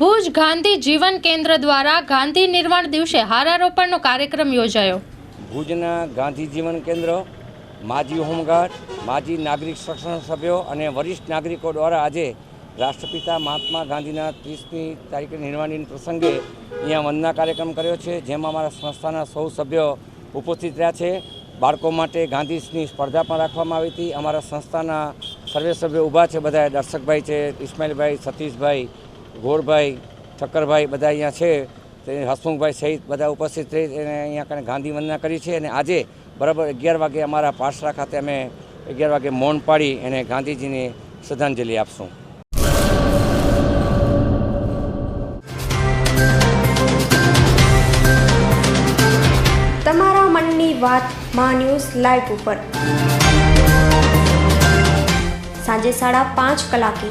ભુજ ગાંધી જીવન કેન્દ્ર દ્વારા ગાંધી નિર્વાણ દિવસે હારારોપણનો કાર્યક્રમ યોજાયો. ભુજના ગાંધી જીવન કેન્દ્ર, માજી હોમગાર્ડ, માજી નાગરિક સંરક્ષણ સભ્યો અને વરિષ્ઠ નાગરિકો દ્વારા આજે રાષ્ટ્રપિતા મહાત્મા ગાંધીના ત્રીસમી તારીખે નિર્વાણની પ્રસંગે અહીંયા વંદના કાર્યક્રમ કર્યો છે, જેમાં અમારા સંસ્થાના સૌ સભ્યો ઉપસ્થિત રહ્યા છે. બાળકો માટે ગાંધીની સ્પર્ધા પણ રાખવામાં આવી હતી. અમારા સંસ્થાના સર્વે સભ્યો ઊભા છે બધા દર્શકભાઈ છે, ઇસ્માઇલભાઈ, સતીશભાઈ ગોળભાઈ ઠક્કરભાઈ બધા અહીંયા છે. તે હસમુખભાઈ સહિત બધા ઉપસ્થિત રહી અને અહીંયા કને ગાંધી વંદના કરી છે અને આજે બરાબર અગિયાર વાગે અમારા પાસરા ખાતે અમે અગિયાર વાગે મૌન પાડી અને ગાંધીજીને શ્રદ્ધાંજલિ આપશું. તમારા મનની વાત મા ન્યૂઝ લાઈવ ઉપર. સાંજે સાડા પાંચ કલાકે